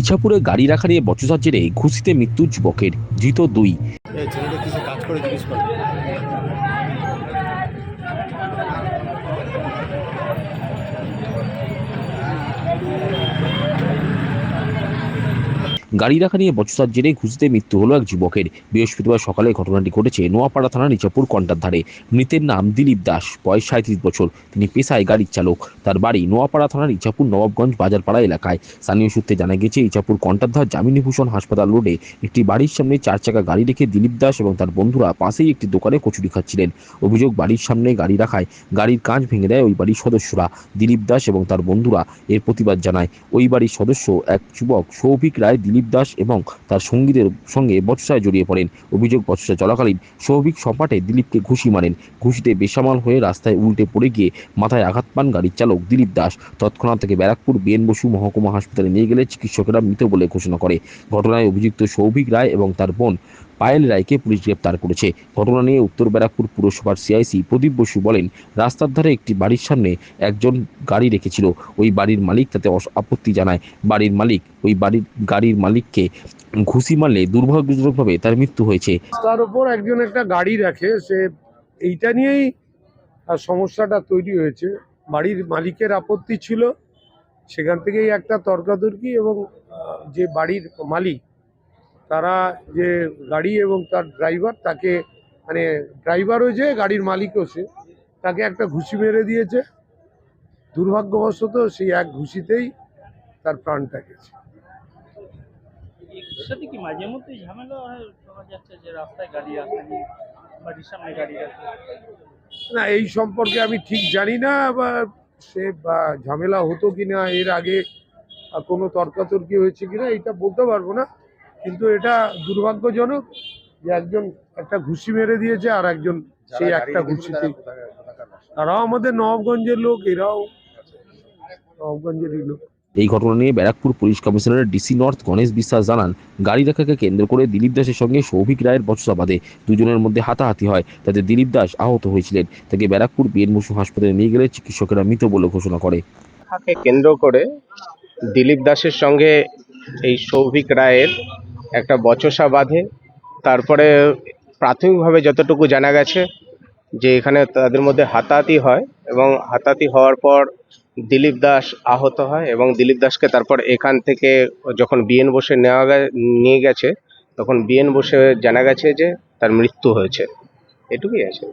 ইছাপুরে গাড়ি রাখা নিয়ে বচসার জেরে ঘুষিতে মৃত্যু যুবকের, ধৃত দুই। ছেলেটা কিছু কাজ করে জিজ্ঞেস করে? গাড়ি রাখা নিয়ে বচসার জেরে ঘুষিতে মৃত্যু হলো এক যুবকের। বৃহস্পতিবার সকালে ঘটনাটি ঘটেছে নোয়াপাড়া থানার ইছাপুর কন্টার ধারে। মৃতের নাম দিলীপ দাস, বয়স সাঁত্রিশ বছর। তিনি পেশায় গাড়ির চালক। তার বাড়ি নোয়াপাড়া থানার ইছাপুর নবাবগঞ্জ বাজারপাড়া এলাকায়। স্থানীয় সূত্রে জানা গেছে ইছাপুর কন্টারধার জামিনীভূষণ হাসপাতাল রোডে একটি বাড়ির সামনে চার চাকা গাড়ি রেখে দিলীপ দাস এবং তার বন্ধুরা পাশেই একটি দোকানে কচুরি খাচ্ছিলেন। অভিযোগ, বাড়ির সামনে গাড়ি রাখায় গাড়ির কাঁচ ভেঙে দেয় ওই বাড়ির সদস্যরা। দিলীপ দাস এবং তার বন্ধুরা এর প্রতিবাদ জানায়। ওই বাড়ির সদস্য এক যুবক, সৌভিক রায় দিলীপ দাস এবং তার সঙ্গীদের সঙ্গে বচসায় জড়িয়ে পড়েন। অভিযোগ, বচসা চলাকালীন সৌভিক সপাটে দিলীপকে ঘুষি মারেন। ঘুষিতে বেসামাল হয়ে রাস্তায় উল্টে পড়ে গিয়ে মাথায় আঘাত পান গাড়ির চালক দিলীপ দাস। তৎক্ষণাৎ তাকে ব্যারাকপুর বিএন বসু মহকুমা হাসপাতালে নিয়ে গেলে চিকিৎসকেরা মৃত বলে ঘোষণা করে। ঘটনায় অভিযুক্ত সৌভিক রায় এবং তার বোন পায়েল রায়কে পুলিশ গ্রেপ্তার করেছে। ঘটনা নিয়ে উত্তর ব্যারাকপুর পুরসভার সিআইসি প্রদীপ বসু বলেন, রাস্তার ধারে একটি বাড়ির সামনে একজন গাড়ি রেখেছিল। ওই বাড়ির মালিক তাতে আপত্তি জানায়। বাড়ির মালিক, ওই বাড়ির গাড়ির মালিককে ঘুষি মারলে দুর্ভাগ্যজনকভাবে তার মৃত্যু হয়েছে। তার উপর একজন একটা গাড়ি রাখে, সে এইটা নিয়েই সমস্যাটা তৈরি হয়েছে। বাড়ির মালিকের আপত্তি ছিল, সেখান থেকেই একটা তর্কাতর্কি এবং যে বাড়ির মালিক তারা যে গাড়ি এবং তার ড্রাইভার তাকে মানে ড্রাইভারও যে গাড়ির মালিকও সে তাকে একটা ঘুষি মেরে দিয়েছে। দুর্ভাগ্যবশত সেই এক ঘুষিতেই তার প্রাণটা গেছে। না এই সম্পর্কে আমি ঠিক জানি না বা সে বা ঝামেলা হতো কিনা এর আগে কোনো তর্কাতর্কি হয়েছে কিনা এটা বলতে পারব না। কিন্তু এটা দুর্ভাগ্যজনক যে একজন একটা ঘুষি মেরে দিয়েছে আর একজন সেই একটা ঘুষিতে তারাও আমাদের নবাবগঞ্জের লোক এরাও নবাবগঞ্জেরই লোক। এই ঘটনা নিয়ে ব্যারাকপুর পুলিশ কমিশনারের ডিসি নর্থ গণেশ বিশ্বাস জানান গাড়ি রাখাকে কেন্দ্র করে দিলীপ দাসের সঙ্গে সৌভিক রায়ের বচসা বাঁধে। দুজনের মধ্যে হাতাহাতি হয় তাতে দিলীপ দাস আহত হয়েছিলেন। তাকে ব্যারাকপুর বিএন বসু হাসপাতালে নিয়ে গেলে চিকিৎসকেরা মৃত বলে ঘোষণা করে। কেন্দ্র করে দিলীপ দাসের সঙ্গে এই সৌভিক রায়ের একটা বচসা বাঁধে। তারপরে প্রাথমিকভাবে যতটুকু জানা গেছে যে এখানে তাদের মধ্যে হাতাহাতি হয় এবং হাতাহাতি হওয়ার পর দিলীপ দাস আহত হয় এবং দিলীপ দাসকে তারপর এখান থেকে যখন বিএন বসে নেওয়া নিয়ে গেছে, তখন বিএন বসে জানা গেছে যে তার মৃত্যু হয়েছে। এটুকুই আছে।